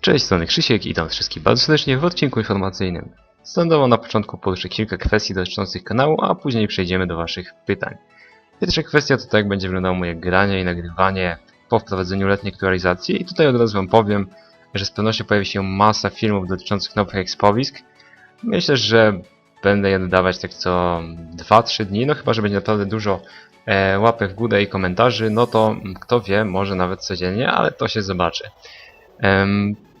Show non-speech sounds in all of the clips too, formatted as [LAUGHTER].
Cześć, strony Krzysiek i witam wszystkich bardzo serdecznie w odcinku informacyjnym. Standardowo na początku poruszę kilka kwestii dotyczących kanału, a później przejdziemy do waszych pytań. Pierwsza kwestia to jak będzie wyglądało moje granie i nagrywanie po wprowadzeniu letniej aktualizacji i tutaj od razu wam powiem, że z pewnością pojawi się masa filmów dotyczących nowych ekspowisk. Myślę, że będę je dodawać tak co 2-3 dni, no chyba, że będzie naprawdę dużo e, łapek w górę i komentarzy, no to kto wie, może nawet codziennie, ale to się zobaczy.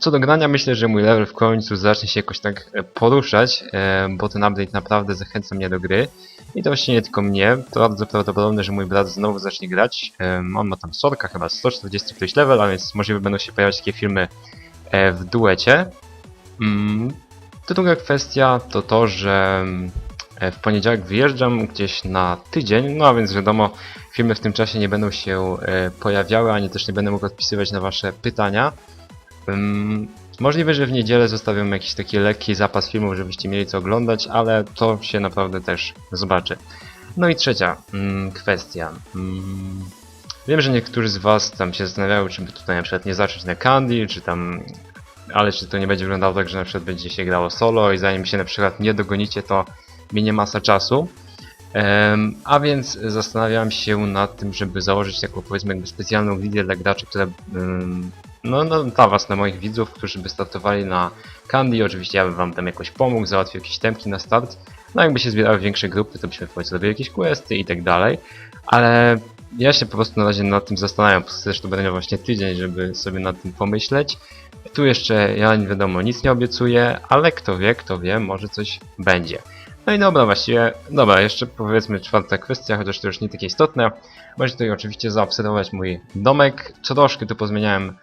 Co do grania, myślę, że mój level w końcu zacznie się jakoś tak e, poruszać, e, bo ten update naprawdę zachęca mnie do gry. I to właśnie nie tylko mnie, to bardzo prawdopodobne, że mój brat znowu zacznie grać. Em, On ma tam sorka, chyba 140 któryś level, a więc możliwe będą się pojawiać takie filmy e, w duecie. Mm, druga kwestia to to, że e, w poniedziałek wyjeżdżam gdzieś na tydzień, no a więc wiadomo, filmy w tym czasie nie będą się e, pojawiały, ani też nie będę mógł odpisywać na wasze pytania. Ym, Możliwe, że w niedzielę zostawiam jakiś taki lekki zapas filmów, żebyście mieli co oglądać, ale to się naprawdę też zobaczy. No i trzecia mm, kwestia. Mm, Wiem, że niektórzy z was tam się zastanawiają, czy by tutaj na przykład nie zacząć na Candy, czy tam... Ale czy to nie będzie wyglądało tak, że na przykład będzie się grało solo i zanim się na przykład nie dogonicie, to minie masa czasu. Em, a więc zastanawiałem się nad tym, żeby założyć taką powiedzmy jakby specjalną gildię dla graczy, która ym, no, no dla was, na moich widzów, którzy by startowali na Candy. Oczywiście ja bym wam tam jakoś pomógł, załatwił jakieś temki na start. No jakby się zbierały większe grupy, to byśmy w końcu jakieś questy i tak dalej. Ale ja się po prostu na razie nad tym zastanawiam, zresztą będę miał właśnie tydzień, żeby sobie nad tym pomyśleć. Tu jeszcze ja nie wiadomo, nic nie obiecuję, ale kto wie, kto wie, może coś będzie. No i dobra, właściwie, dobra, jeszcze powiedzmy czwarta kwestia, chociaż to już nie takie istotne. Możecie tutaj oczywiście zaobserwować mój domek. Troszkę tu pozmieniałem,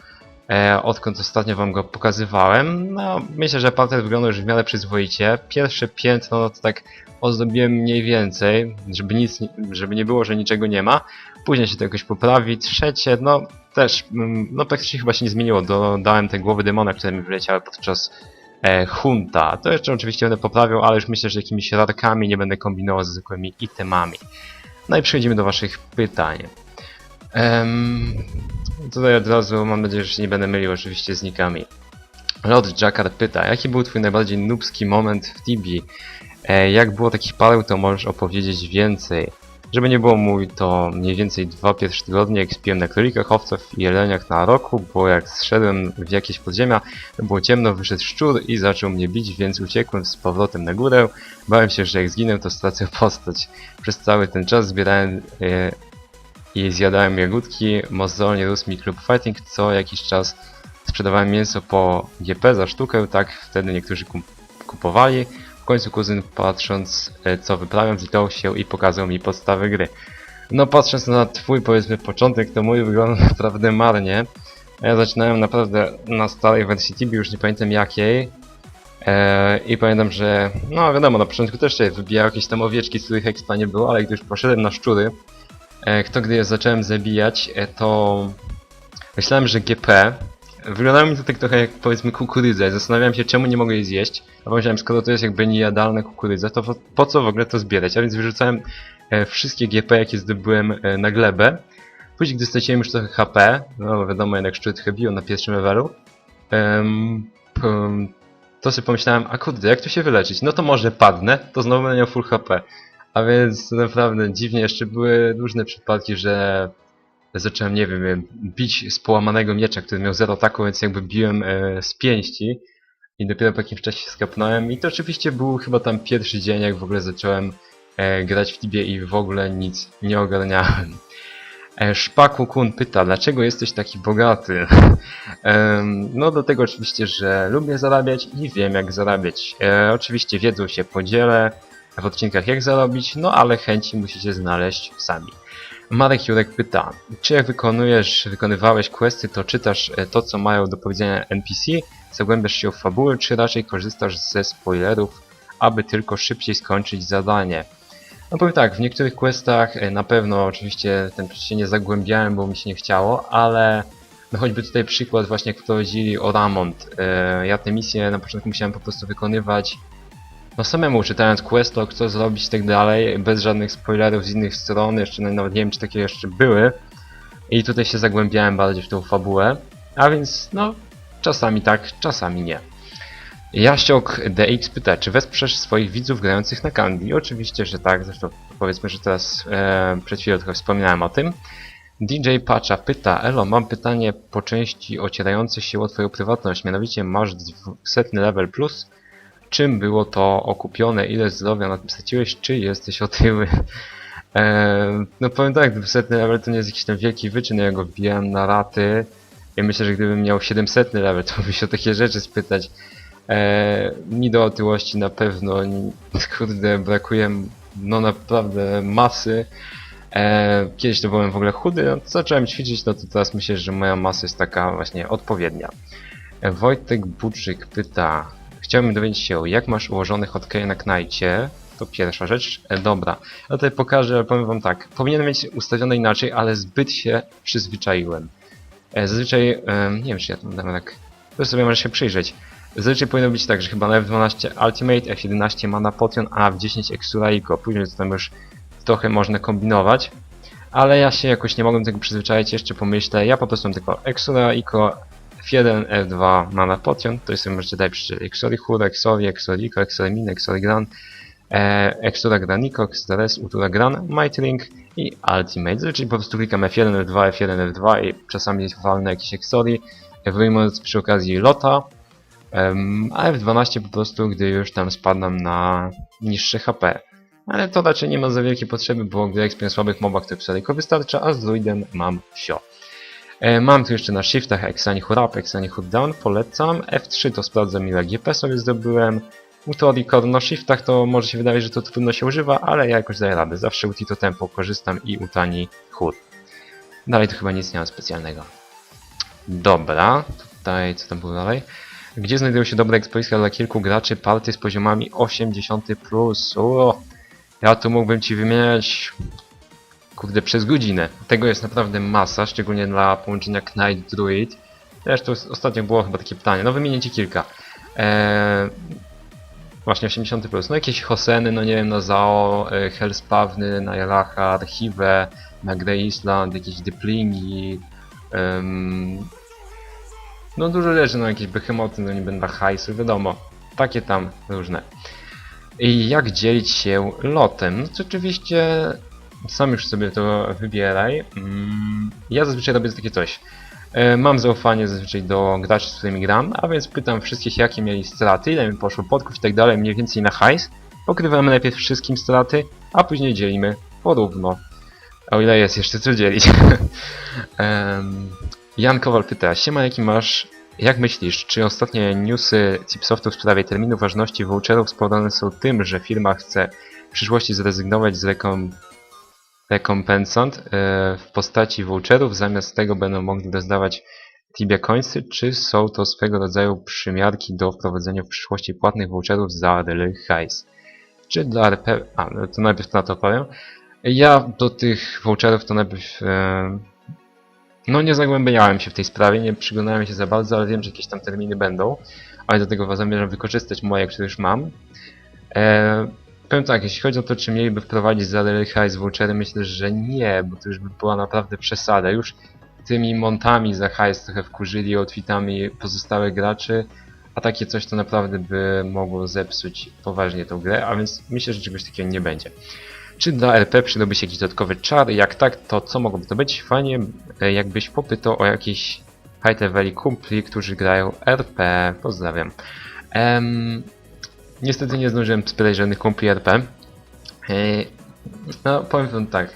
e, odkąd ostatnio wam go pokazywałem. No, myślę, że parter wygląda już w miarę przyzwoicie. Pierwsze piętno no to tak ozdobiłem mniej więcej, żeby nic, żeby nie było, że niczego nie ma. Później się to jakoś poprawi. Trzecie, no też, mm, no praktycznie chyba się nie zmieniło. Dodałem te głowy demona, które mi wyleciały podczas e, hunta. To jeszcze oczywiście będę poprawiał, ale już myślę, że jakimiś rarkami nie będę kombinował z zwykłymi itemami. No i przechodzimy do waszych pytań. Tutaj od razu mam nadzieję, że się nie będę mylił oczywiście z nikami. Lord Jackard pyta, jaki był twój najbardziej nubski moment w Tibi? E, jak było takich paru, to możesz opowiedzieć więcej. Żeby nie było mój, to mniej więcej dwa pierwsze tygodnie, jak spiłem na królikach, owcach i jeleniach na roku, bo jak zszedłem w jakieś podziemia, było ciemno, wyszedł szczur i zaczął mnie bić, więc uciekłem z powrotem na górę. Bałem się, że jak zginę, to stracę postać. Przez cały ten czas zbierałem e, i zjadałem jagódki, mozolnie rósł mi klub fighting, co jakiś czas sprzedawałem mięso po GP za sztukę, tak wtedy niektórzy kup kupowali. W końcu kuzyn patrząc e, co wyprawiam zlitował się i pokazał mi podstawy gry. No patrząc na twój powiedzmy początek to mój wygląda [LAUGHS] naprawdę marnie. Ja zaczynałem naprawdę na starej wersji już nie pamiętam jakiej. E, I pamiętam, że no wiadomo, na początku też się wybijały jakieś tam owieczki, z których expa nie było, ale gdy już poszedłem na szczury, kto gdy je zacząłem zabijać, e, to myślałem, że GP Wyglądało mi to tak trochę jak powiedzmy kukurydza. Zastanawiałem się czemu nie mogę jej zjeść. A pomyślałem, skoro to jest jakby niejadalna kukurydza, to po, co w ogóle to zbierać? A więc wyrzucałem e, wszystkie GP jakie zdobyłem e, na glebę. Później gdy straciłem już trochę HP, no wiadomo jednak szczyt trochę biło na pierwszym levelu. to sobie pomyślałem, a kurde, jak tu się wyleczyć? No to może padnę, to znowu będę miał full HP. A więc naprawdę dziwnie jeszcze były różne przypadki, że zacząłem, nie wiem, bić z połamanego miecza, który miał zero ataku, więc jakby biłem e, z pięści i dopiero po jakimś czasie skapnąłem i to oczywiście był chyba tam pierwszy dzień, jak w ogóle zacząłem e, grać w Tibie i w ogóle nic nie ogarniałem. E, Szpaku Kun pyta, dlaczego jesteś taki bogaty? [LAUGHS] Em, no do tego oczywiście, że lubię zarabiać i wiem jak zarabiać. E, oczywiście wiedzą się podzielę w odcinkach jak zarobić, no ale chęci musicie znaleźć sami. Marek Jurek pyta, czy jak wykonujesz, wykonywałeś questy, to czytasz e, to, co mają do powiedzenia NPC, zagłębiasz się w fabułę, czy raczej korzystasz ze spoilerów, aby tylko szybciej skończyć zadanie? No powiem tak, w niektórych questach e, na pewno oczywiście ten się nie zagłębiałem, bo mi się nie chciało, ale no choćby tutaj przykład właśnie jak wprowadzili Oramont. E, Ja te misje na początku musiałem po prostu wykonywać no samemu czytając questlog, co zrobić i tak dalej, bez żadnych spoilerów z innych stron, jeszcze nawet nie wiem czy takie jeszcze były. I tutaj się zagłębiałem bardziej w tą fabułę. A więc no, czasami tak, czasami nie. Jaściok DX pyta, czy wesprzesz swoich widzów grających na Candy? Oczywiście, że tak, zresztą powiedzmy, że teraz e, przed chwilą trochę wspominałem o tym. DJ Patcha pyta, Elo, mam pytanie po części ocierające się o twoją prywatność, mianowicie masz 200 level plus, czym było to okupione, ile zdrowia na tym straciłeś, czy jesteś otyły? [LAUGHS] Eee, no powiem tak, 200 level to nie jest jakiś tam wielki wyczyn, ja go wbijałem na raty. Ja myślę, że gdybym miał 700 level, to by się o takie rzeczy spytać. Eee, mi do otyłości na pewno, [LAUGHS] kurde, brakuje no naprawdę masy. Eee, kiedyś to byłem w ogóle chudy, no, zacząłem ćwiczyć, no to teraz myślę, że moja masa jest taka właśnie odpowiednia. E, Wojtek Buczyk pyta, chciałbym dowiedzieć się, jak masz ułożone hotkeje na knajcie? To pierwsza rzecz. E, dobra, ja tutaj pokażę, powiem wam tak. Powinienem mieć ustawione inaczej, ale zbyt się przyzwyczaiłem. E, zazwyczaj, e, nie wiem czy ja to dam tak, to sobie może się przyjrzeć. Zazwyczaj powinno być tak, że chyba na F12 Ultimate, F11 Mana Potion, a w 10 Exura Ico. Później tam już trochę można kombinować. Ale ja się jakoś nie mogłem tego przyzwyczaić, jeszcze pomyślę. Ja po prostu mam tylko Exura Ico, F1, F2 Mana Potion, to sobie możecie dać przeczytać Exori Hura, Exori, Exori Ico, Exori Min, Exori Gran, e, Exura Granico, Exores, Utura Gran, Might Ring i Ultimate. Czyli po prostu klikam F1, F2, F1, F2 i czasami walnę jakieś Exori, wyjmując przy okazji Lota, a F12 po prostu, gdy już tam spadam na niższe HP. Ale to raczej nie ma za wielkiej potrzeby, bo gdy na słabych mobach to Psycho wystarcza, a z druidem mam wsio. E, mam tu jeszcze na shiftach Exani Hurap, Exani Hood Down, polecam. F3 to sprawdzam ile GP sobie zdobyłem. Utori Core na shiftach to może się wydaje, że to trudno się używa, ale ja jakoś daję radę. Zawsze Uti to tempo korzystam i Utani Hood. Dalej to chyba nic nie ma specjalnego. Dobra, tutaj co tam było dalej? Gdzie znajdują się dobre ekspoiska dla kilku graczy party z poziomami 80+. Plus? O, ja tu mógłbym ci wymieniać kurde przez godzinę. Tego jest naprawdę masa, szczególnie dla połączenia Knight Druid. Zresztą ostatnio było chyba takie pytanie, no wymienię ci kilka. Eee, właśnie 80+. Plus. No jakieś Hoseny, no nie wiem, na Zao, e, Hellspawny, na Jalacha, Archiwę, na Grey Island, jakieś Diplingi. em, no dużo rzeczy, no jakieś behemoty, no nie będę hajsu, wiadomo. Takie tam różne. I jak dzielić się lotem? No to oczywiście sam już sobie to wybieraj. Mm, Ja zazwyczaj robię takie coś. E, Mam zaufanie zazwyczaj do graczy, z którymi gram, a więc pytam wszystkich jakie mieli straty, ile mi poszło podków i tak dalej, mniej więcej na hajs. Pokrywamy najpierw wszystkim straty, a później dzielimy porówno. O ile jest jeszcze co dzielić. [LAUGHS] Jan Kowal pyta, siema jaki masz, jak myślisz, czy ostatnie newsy Cipsoftu w sprawie terminu ważności voucherów spowodowane są tym, że firma chce w przyszłości zrezygnować z rekom rekompensant e, w postaci voucherów, zamiast tego będą mogli rozdawać Tibia Coinsy, czy są to swego rodzaju przymiarki do wprowadzenia w przyszłości płatnych voucherów za Rally Hajs? Czy dla RP... A, no to najpierw na to powiem. Ja do tych voucherów to najpierw... E, no nie zagłębiałem się w tej sprawie, nie przyglądałem się za bardzo, ale wiem, że jakieś tam terminy będą, ale do tego zamierzam wykorzystać moje, które już mam. E, powiem tak, jeśli chodzi o to, czy mieliby wprowadzić za Rally High z vouchery, myślę, że nie, bo to już by była naprawdę przesada. Już tymi montami za hajs trochę wkurzyli outfitami pozostałych graczy, a takie coś to naprawdę by mogło zepsuć poważnie tą grę, a więc myślę, że czegoś takiego nie będzie. Czy dla RP przydałby się jakiś dodatkowy czar? Jak tak, to co mogłoby to być? Fajnie, e, jakbyś popytał o jakiś high leveli kumpli, którzy grają RP. Pozdrawiam. Em, niestety nie zdążyłem spytać żadnych kumpli RP. E, no, powiem wam tak.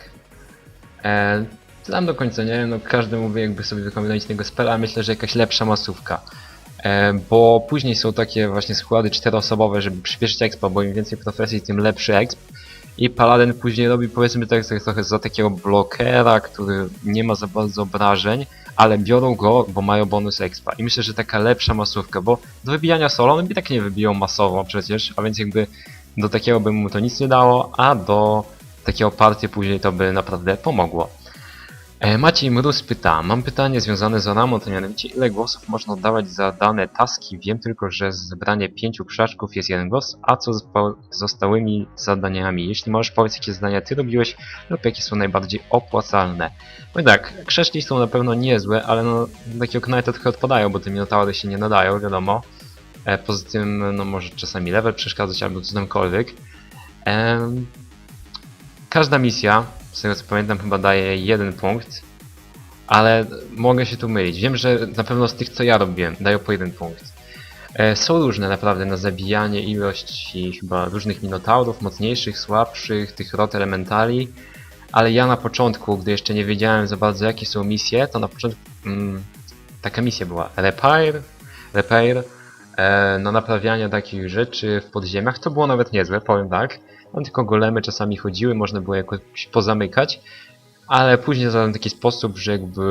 E, tam do końca nie no każdy mówi jakby sobie wykombinować tego spela, myślę, że jakaś lepsza masówka. E, bo później są takie właśnie składy czteroosobowe, żeby przyspieszyć expo, bo im więcej profesji, tym lepszy exp. I Paladin później robi powiedzmy tak, trochę za takiego blokera, który nie ma za bardzo obrażeń, ale biorą go, bo mają bonus expa. I myślę, że taka lepsza masówka, bo do wybijania solo, one i tak nie wybiją masowo przecież, a więc jakby do takiego by mu to nic nie dało, a do takiego partii później to by naprawdę pomogło. E, Maciej Mróz pyta, mam pytanie związane z Aramont, a mianowicie ile głosów można oddawać za dane taski? Wiem tylko, że zebranie pięciu krzaczków jest jeden głos, a co z po- zostałymi zadaniami? Jeśli możesz powiedz jakie zadania ty robiłeś lub jakie są najbardziej opłacalne. No i tak, krzaczki są na pewno niezłe, ale no takiego Knighta trochę odpadają, bo te minotaury się nie nadają, wiadomo. E, poza tym, no może czasami level przeszkadzać albo co tamkolwiek. Em, każda misja, z tego co pamiętam, chyba daje jeden punkt, ale mogę się tu mylić. Wiem, że na pewno z tych, co ja robiłem, dają po jeden punkt. E, są różne naprawdę na zabijanie ilości chyba różnych minotaurów, mocniejszych, słabszych, tych rot elementali, ale ja na początku, gdy jeszcze nie wiedziałem za bardzo jakie są misje, to na początku mm, taka misja była Repair, Repair, e, na naprawianie takich rzeczy w podziemiach, to było nawet niezłe, powiem tak. Tam tylko golemy czasami chodziły, można było jakoś pozamykać, ale później zadałem taki sposób, że jakby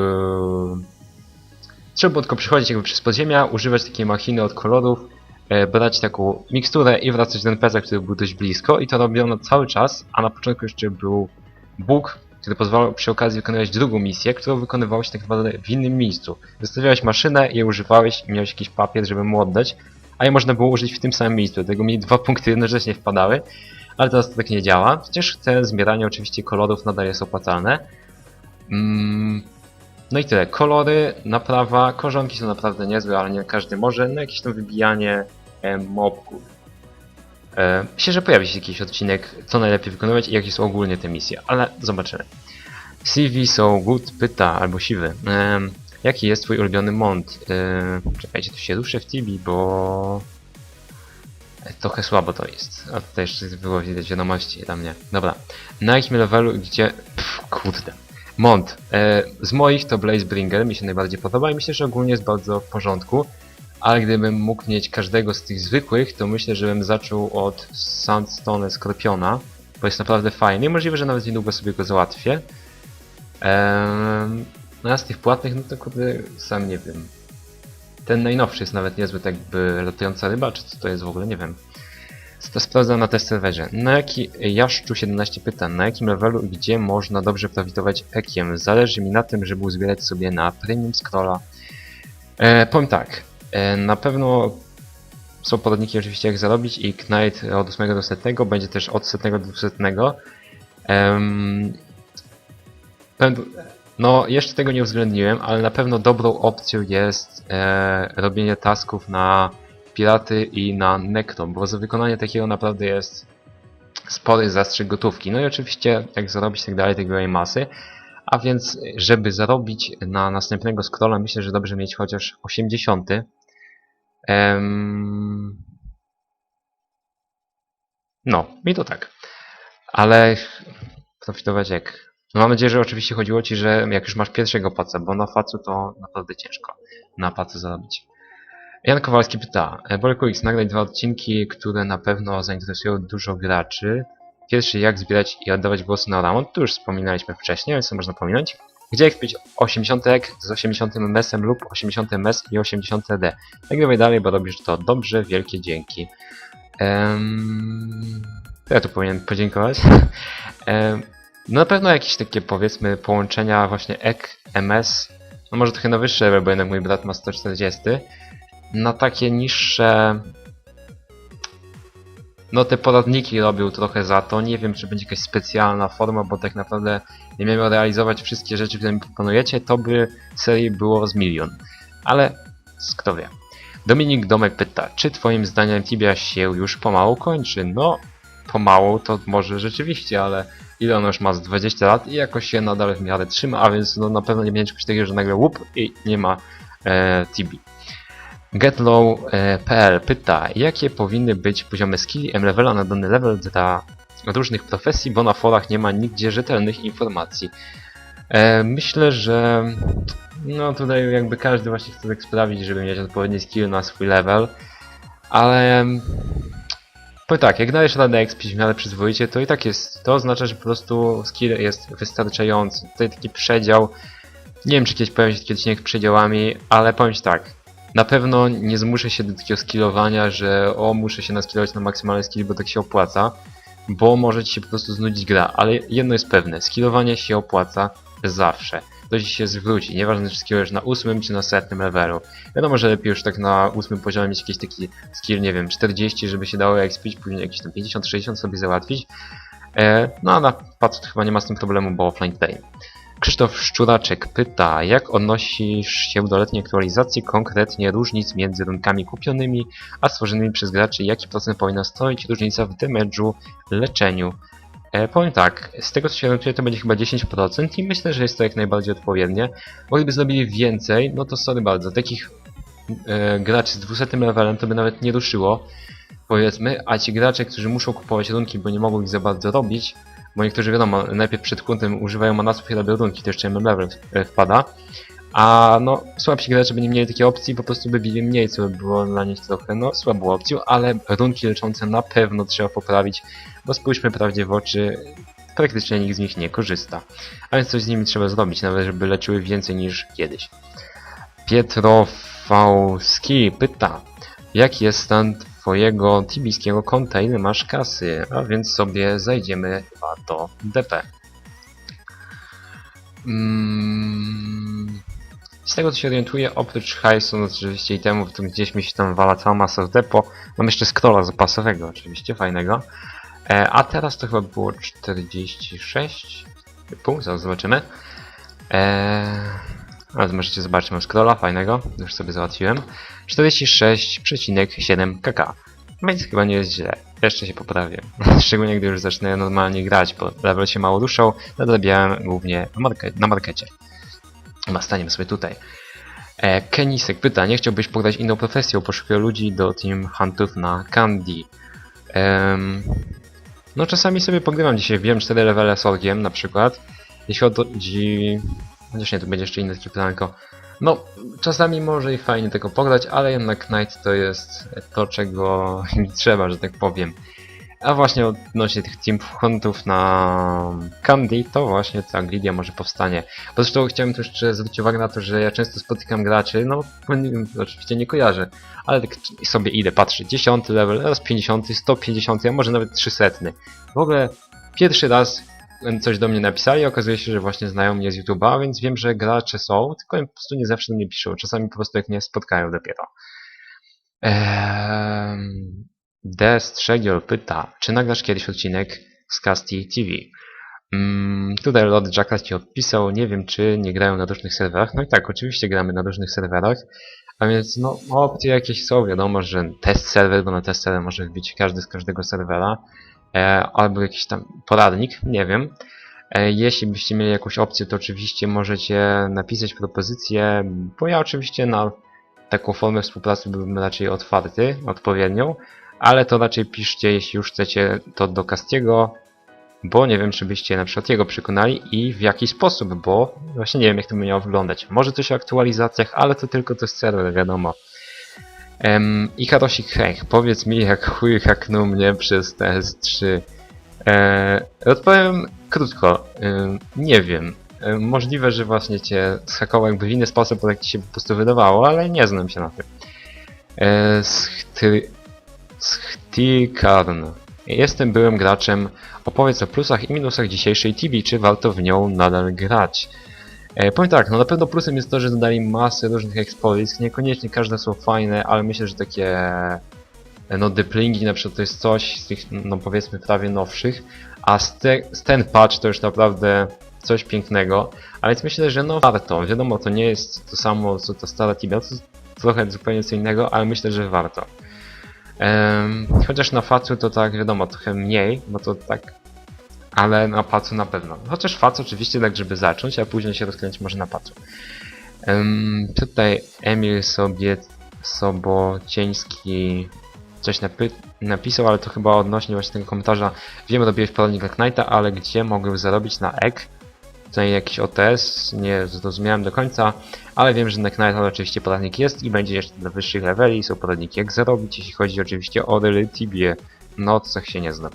trzeba było tylko przychodzić jakby przez podziemia, używać takiej machiny od kolorów, e, brać taką miksturę i wracać do NPC, który był dość blisko i to robiono cały czas, a na początku jeszcze był Bóg, który pozwalał przy okazji wykonywać drugą misję, którą wykonywało się tak naprawdę w innym miejscu. Zostawiałeś maszynę, je używałeś i miałeś jakiś papier, żeby mu oddać, a je można było użyć w tym samym miejscu, dlatego mi dwa punkty jednocześnie wpadały, ale teraz to tak nie działa. Chociaż te zbieranie oczywiście kolorów nadal jest opłacalne. Mm, no i tyle. Kolory, naprawa, korzonki są naprawdę niezłe, ale nie każdy może. No jakieś tam wybijanie e, mobków. E, myślę, że pojawi się jakiś odcinek, co najlepiej wykonywać i jakie są ogólnie te misje, ale zobaczymy. CV so good pyta, albo siwy. E, jaki jest twój ulubiony mont? E, czekajcie, tu się ruszę w Tibi, bo... Trochę słabo to jest. A tutaj jeszcze było widać wiadomości dla mnie. Dobra. Na jakim levelu, gdzie... Pff, kurde. Mont. E, z moich to Blazebringer mi się najbardziej podoba i myślę, że ogólnie jest bardzo w porządku. Ale gdybym mógł mieć każdego z tych zwykłych, to myślę, że bym zaczął od Sandstone Skorpiona, bo jest naprawdę fajny. I możliwe, że nawet niedługo sobie go załatwię. Ehm, no a z tych płatnych, no to kurde, sam nie wiem. Ten najnowszy jest nawet niezły, tak jakby latająca ryba, czy co to jest w ogóle, nie wiem. Sprawdzam na test serwerze. Na jaki Jaszczu 17 pyta, na jakim levelu i gdzie można dobrze profitować ekiem? Zależy mi na tym, żeby uzbierać sobie na premium scrolla. E, powiem tak, e, na pewno są poradniki oczywiście jak zarobić i Knight od 8 do 100 będzie też od 100 do 200. Em, pęd- no, jeszcze tego nie uwzględniłem, ale na pewno dobrą opcją jest e, robienie tasków na piraty i na Necrom, bo za wykonanie takiego naprawdę jest spory zastrzyk gotówki. No i oczywiście jak zarobić tak dalej, jej masy. A więc, żeby zarobić na następnego scrolla, myślę, że dobrze mieć chociaż 80. Em... No, mi to tak. Ale profitować jak? No mam nadzieję, że oczywiście chodziło Ci, że jak już masz pierwszego paca, bo na facu to naprawdę ciężko na pacu zarobić. Jan Kowalski pyta, Bolku X, nagraj dwa odcinki, które na pewno zainteresują dużo graczy. Pierwszy, jak zbierać i oddawać głosy na Ramon, tu już wspominaliśmy wcześniej, więc to można pominąć. Gdzie wbić 80 ek z 80 MS-em lub 80 MS i 80 D. Nagrywaj dalej, bo robisz to dobrze, wielkie dzięki. Ehm, to ja tu powinienem podziękować. [LAUGHS] Ehm, no na pewno jakieś takie powiedzmy połączenia właśnie ek, MS, no może trochę na wyższe bo jednak mój brat ma 140. Na takie niższe no te poradniki robił trochę za to. Nie wiem, czy będzie jakaś specjalna forma, bo tak naprawdę nie miałem realizować wszystkie rzeczy, które mi proponujecie, to by serii było z milion. Ale kto wie. Dominik Domek pyta, czy twoim zdaniem Tibia się już pomału kończy? No, pomału to może rzeczywiście, ale ile on już ma z 20 lat i jakoś się nadal w miarę trzyma, a więc no, na pewno nie będzie czegoś takiego, że nagle łup i nie ma e, Tibi. Getlow.pl pyta, jakie powinny być poziomy skilli M-levela na dany level dla różnych profesji, bo na forach nie ma nigdzie rzetelnych informacji. E, myślę, że no tutaj jakby każdy właśnie chce tak sprawić, żeby mieć odpowiedni skill na swój level, ale powiem tak, jak dajesz radę expić w miarę przyzwoicie, to i tak jest, to oznacza, że po prostu skill jest wystarczający. Tutaj taki przedział, nie wiem czy kiedyś pojawi się odcinek z przedziałami, ale powiem ci tak, na pewno nie zmuszę się do takiego skillowania, że o, muszę się naskillować na maksymalny skill, bo tak się opłaca, bo może ci się po prostu znudzić gra, ale jedno jest pewne, skillowanie się opłaca zawsze. Ktoś się zwróci. Nieważne czy już na ósmym czy na setnym levelu. Wiadomo, że lepiej już tak na ósmym poziomie mieć jakiś taki skill, nie wiem, 40, żeby się dało expić, później jakieś tam 50-60 sobie załatwić. E, no a na patrz chyba nie ma z tym problemu, bo offline day. Krzysztof Szczuraczek pyta, jak odnosisz się do letniej aktualizacji, konkretnie różnic między runkami kupionymi a stworzonymi przez graczy, jaki procent powinna stanowić różnica w damage'u, leczeniu. E, powiem tak, z tego co się orientuję to będzie chyba 10% i myślę, że jest to jak najbardziej odpowiednie, bo gdyby zrobili więcej, no to sorry bardzo, takich e, graczy z 200 levelem to by nawet nie ruszyło, powiedzmy, a ci gracze, którzy muszą kupować runki, bo nie mogą ich za bardzo robić, bo niektórzy wiadomo, najpierw przed kuntem używają manasów i robią runki, to jeszcze MM level e, wpada. A no, słabsi gracze by nie mieli takiej opcji, po prostu by bili mniej, co by było dla nich trochę, no, słabą opcją, ale runki leczące na pewno trzeba poprawić, bo spójrzmy prawdzie w oczy, praktycznie nikt z nich nie korzysta. A więc coś z nimi trzeba zrobić, nawet żeby leczyły więcej niż kiedyś. Pietro Fauski pyta, jaki jest stan twojego tibijskiego konta, ile masz kasy, a więc sobie zajdziemy chyba do DP. Mm, z tego co się orientuję, oprócz hajsu, no oczywiście itemów, to gdzieś mi się tam wala cała masa w depo. Mam jeszcze scrolla zapasowego oczywiście, fajnego. E, a teraz to chyba było 46. Pół, zaraz zobaczymy. E, ale możecie zobaczyć, mam scrolla fajnego, już sobie załatwiłem. 46,7 kk. Więc chyba nie jest źle. Jeszcze się poprawię. [LAUGHS] Szczególnie gdy już zacznę normalnie grać, bo level się mało ruszał, nadrabiałem głównie na, marke na markecie. Chyba staniemy sobie tutaj. E, Kenisek pyta, nie chciałbyś pograć inną profesją? Poszukuję ludzi do team huntów na Candy. Em, no czasami sobie pogrywam dzisiaj, wiem 4 levele z orgiem na przykład. Jeśli chodzi... Chociaż nie, tu będzie jeszcze inne takie pytanko. No, czasami może i fajnie tego pograć, ale jednak Knight to jest to, czego mi [LAUGHS] trzeba, że tak powiem. A właśnie odnośnie tych team huntów na Candy, to właśnie ta Glidia może powstanie. Bo zresztą chciałem tu jeszcze zwrócić uwagę na to, że ja często spotykam graczy, no nie, oczywiście nie kojarzę, ale tak sobie idę, patrzę, 10 level, raz 50, 150, a może nawet 300. W ogóle pierwszy raz coś do mnie napisali, okazuje się, że właśnie znają mnie z YouTube'a, więc wiem, że gracze są, tylko po prostu nie zawsze do mnie piszą, czasami po prostu jak mnie spotkają dopiero. Eee, D. Pyta, czy nagrasz kiedyś odcinek z Casti TV? Mm, tutaj Lord Jackass ci odpisał, nie wiem czy nie grają na różnych serwerach. No i tak, oczywiście gramy na różnych serwerach, a więc no opcje jakieś są, wiadomo, że test serwer, bo na test serwer może wbić każdy z każdego serwera, e, albo jakiś tam poradnik, nie wiem. E, jeśli byście mieli jakąś opcję, to oczywiście możecie napisać propozycję, bo ja oczywiście na taką formę współpracy byłbym raczej otwarty, odpowiednią, ale to raczej piszcie, jeśli już chcecie to do Castiego, bo nie wiem, czy byście na przykład jego przekonali i w jaki sposób, bo właśnie nie wiem, jak to by miało wyglądać. Może coś o aktualizacjach, ale to tylko to jest serwer, wiadomo. Um, I Karosik Hech, powiedz mi, jak chuj haknął mnie przez TS3. E, odpowiem krótko, nie wiem. Możliwe, że właśnie cię zhakował jakby w inny sposób, jak ci się po prostu wydawało, ale nie znam się na tym. E, Schty... Schtikarn. Jestem byłym graczem. Opowiedz o plusach i minusach dzisiejszej TV, czy warto w nią nadal grać. E, powiem tak, no na pewno plusem jest to, że dodali masę różnych exploits, niekoniecznie każde są fajne, ale myślę, że takie e, no deplingi na przykład to jest coś z tych, no powiedzmy prawie nowszych, a z, te, z ten patch to już naprawdę coś pięknego, a więc myślę, że no warto, wiadomo to nie jest to samo co ta stara Tibia, to trochę zupełnie co innego, ale myślę, że warto. Chociaż na facu to tak wiadomo, trochę mniej, no to tak ale na pacu na pewno. Chociaż fac oczywiście tak, żeby zacząć, a później się rozkręcić może na pacu. Um, tutaj Emil sobie Sobocieński coś napy- napisał, ale to chyba odnośnie właśnie tego komentarza. Wiem, robiłeś poradnik na Knighta, ale gdzie mogę zarobić na EK? Tutaj jakiś OTS, nie zrozumiałem do końca, ale wiem, że na Knighta oczywiście poradnik jest i będzie jeszcze dla wyższych leveli. Są poradniki jak zarobić, jeśli chodzi oczywiście o Tibie. No, co się nie znam.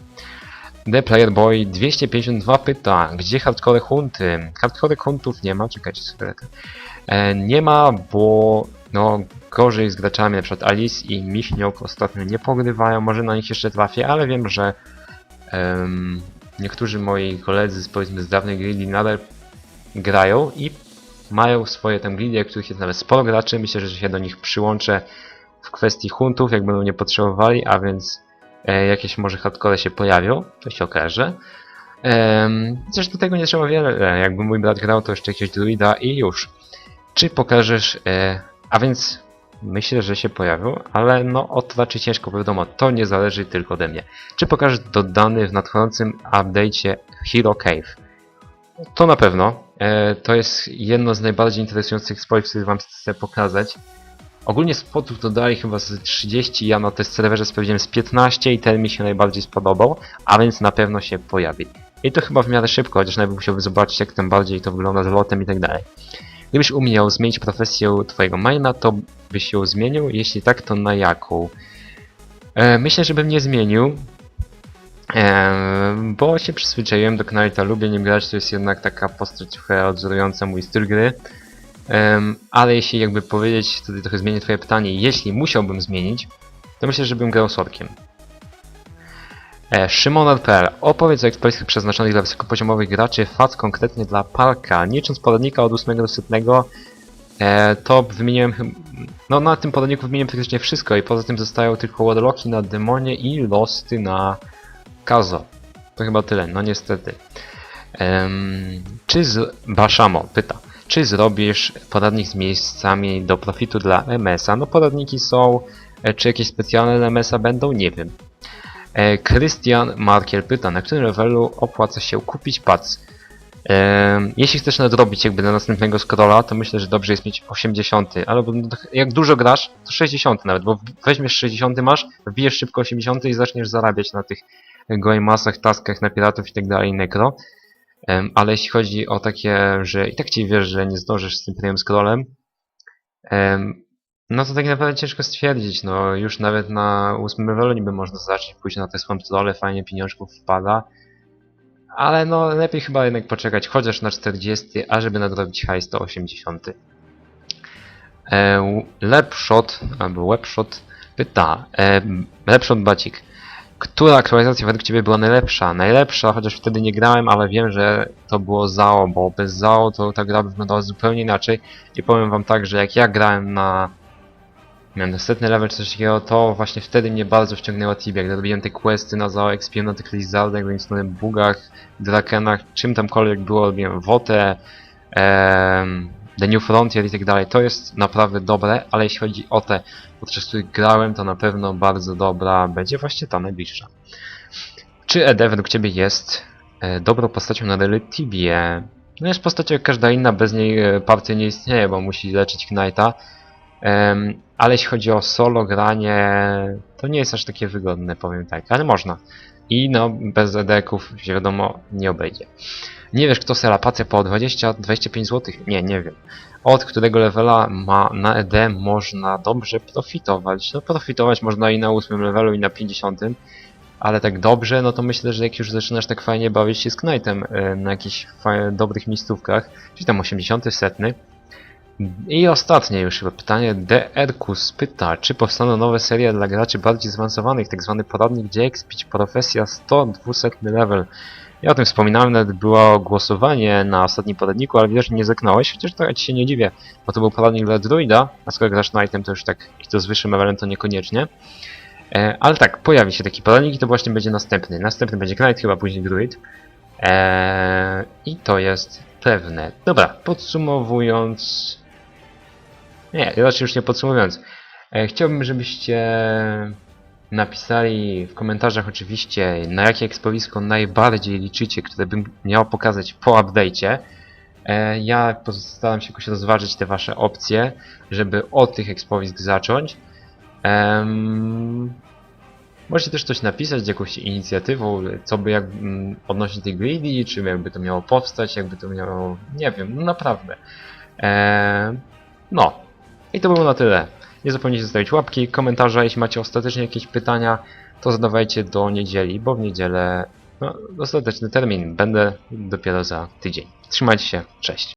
The Player Boy 252 pyta, gdzie hardcore hunty? Hardcore huntów nie ma, czekajcie sobie. E, nie ma, bo no gorzej z graczami, przykład Alice i Miśniok ostatnio nie pogrywają, może na nich jeszcze trafię, ale wiem, że em, niektórzy moi koledzy z powiedzmy z dawnej gildii nadal grają i mają swoje tam gildie, których jest nawet sporo graczy. Myślę, że się do nich przyłączę w kwestii huntów, jak będą nie potrzebowali, a więc e, jakieś może hardcore się pojawią, to się okaże. Ehm, chociaż tego nie trzeba wiele, e, jakby mój brat grał, to jeszcze jakiegoś druida i już. Czy pokażesz, e, a więc myślę, że się pojawią, ale no o to raczej ciężko, wiadomo, to nie zależy tylko ode mnie. Czy pokażesz dodany w nadchodzącym update'cie Hero Cave? To na pewno. E, to jest jedno z najbardziej interesujących spotów, które wam chcę pokazać. Ogólnie spotów dodali chyba z 30, ja na test serwerze sprawdziłem z 15 i ten mi się najbardziej spodobał, a więc na pewno się pojawi. I to chyba w miarę szybko, chociaż najpierw musiałbym zobaczyć jak tym bardziej to wygląda z lotem i tak dalej. Gdybyś umiał zmienić profesję twojego maina, to byś ją zmienił? Jeśli tak, to na jaką? E, myślę, że bym nie zmienił, e, bo się przyzwyczaiłem do Knighta, lubię nim grać, to jest jednak taka postać trochę odwzorowująca mój styl gry. Em, ale jeśli jakby powiedzieć, tutaj trochę zmienię twoje pytanie, jeśli musiałbym zmienić, to myślę, że bym grał Sorkiem. E, Szymon.pl Opowiedz o ekspresjach przeznaczonych dla wysokopoziomowych graczy, FAT konkretnie dla Parka. Nie licząc poradnika od 8 do 100, e, to wymieniłem no na tym poradniku wymieniłem praktycznie wszystko i poza tym zostają tylko Warlocki na Demonie i Losty na Kazo. To chyba tyle, no niestety. Czy z... Bashamo pyta. Czy zrobisz poradnik z miejscami do profitu dla MS-a? No poradniki są. E, Czy jakieś specjalne dla MS-a będą? Nie wiem. E, Christian Markiel pyta, na którym levelu opłaca się kupić pac? Em, jeśli chcesz nadrobić jakby do następnego scrolla, to myślę, że dobrze jest mieć 80, albo jak dużo grasz, to 60 nawet, bo weźmiesz 60 masz, wbijesz szybko 80 i zaczniesz zarabiać na tych goemasach, taskach na piratów i tak nekro. Em, ale jeśli chodzi o takie, że i tak ci wiesz, że nie zdążysz z tym premium scrollem, em, no to tak naprawdę ciężko stwierdzić, no już nawet na 8 levelu niby można zacząć pójść na te swamp trolle, fajnie pieniążków wpada, ale no lepiej chyba jednak poczekać chociaż na 40, ażeby nadrobić high 180. E, Lepshot, albo Webshot pyta, e, Lepshot Bacik, która aktualizacja według Ciebie była najlepsza? Najlepsza, chociaż wtedy nie grałem, ale wiem, że to było ZAO, bo bez ZAO to ta gra wyglądała zupełnie inaczej. I powiem Wam tak, że jak ja grałem na miałem następny level coś takiego, to właśnie wtedy mnie bardzo wciągnęła Tibia, gdy robiłem te questy na ZAO, expiłem na tych lizardach, na bugach, drakenach, czym tamkolwiek było, robiłem wotę, em, The New Frontier i tak dalej. To jest naprawdę dobre, ale jeśli chodzi o te, podczas których grałem, to na pewno bardzo dobra będzie właśnie ta najbliższa. Czy ED według Ciebie jest e, dobrą postacią na Daily Tibie? No jest postacią jak każda inna, bez niej e, partia nie istnieje, bo musi leczyć Knighta. Ale jeśli chodzi o solo granie, to nie jest aż takie wygodne, powiem tak, ale można. I no, bez ED-ków się wiadomo nie obejdzie. Nie wiesz kto selapację po 20-25 zł? Nie, nie wiem. Od którego levela ma na ED można dobrze profitować? No profitować można i na 8 levelu i na 50. Ale tak dobrze, no to myślę, że jak już zaczynasz tak fajnie bawić się z Knightem y, na jakichś dobrych miejscówkach, czyli tam 80, setny. I ostatnie już chyba pytanie. DRkus pyta, czy powstaną nowe serie dla graczy bardziej zaawansowanych, tak zwany poradnik gdzie expić profesja 100 200 level. Ja o tym wspominałem, nawet było głosowanie na ostatnim poradniku, ale wiesz, nie zaknąłeś, chociaż to ja ci się nie dziwię, bo to był poradnik dla druida, a skoro grasz Knightem, to już tak, i to z wyższym levelem to niekoniecznie. E, ale tak, pojawi się taki poradnik i to właśnie będzie następny. Następny będzie Knight, chyba później druid. E, I to jest pewne. Dobra, podsumowując... Nie, raczej już nie podsumowując. E, chciałbym, żebyście napisali w komentarzach oczywiście, na jakie ekspowisko najbardziej liczycie, które bym miał pokazać po update'cie. E, ja postaram się jakoś rozważyć te wasze opcje, żeby od tych ekspowisk zacząć. Em, Możecie też coś napisać, jakąś inicjatywą, co by jak mm, odnośnie tej greedy, czy jakby to miało powstać, jakby to miało, nie wiem, no naprawdę. Eee, no. I to było na tyle. Nie zapomnijcie zostawić łapki, komentarza, jeśli macie ostatecznie jakieś pytania, to zadawajcie do niedzieli, bo w niedzielę, no, ostateczny termin, będę dopiero za tydzień. Trzymajcie się, cześć.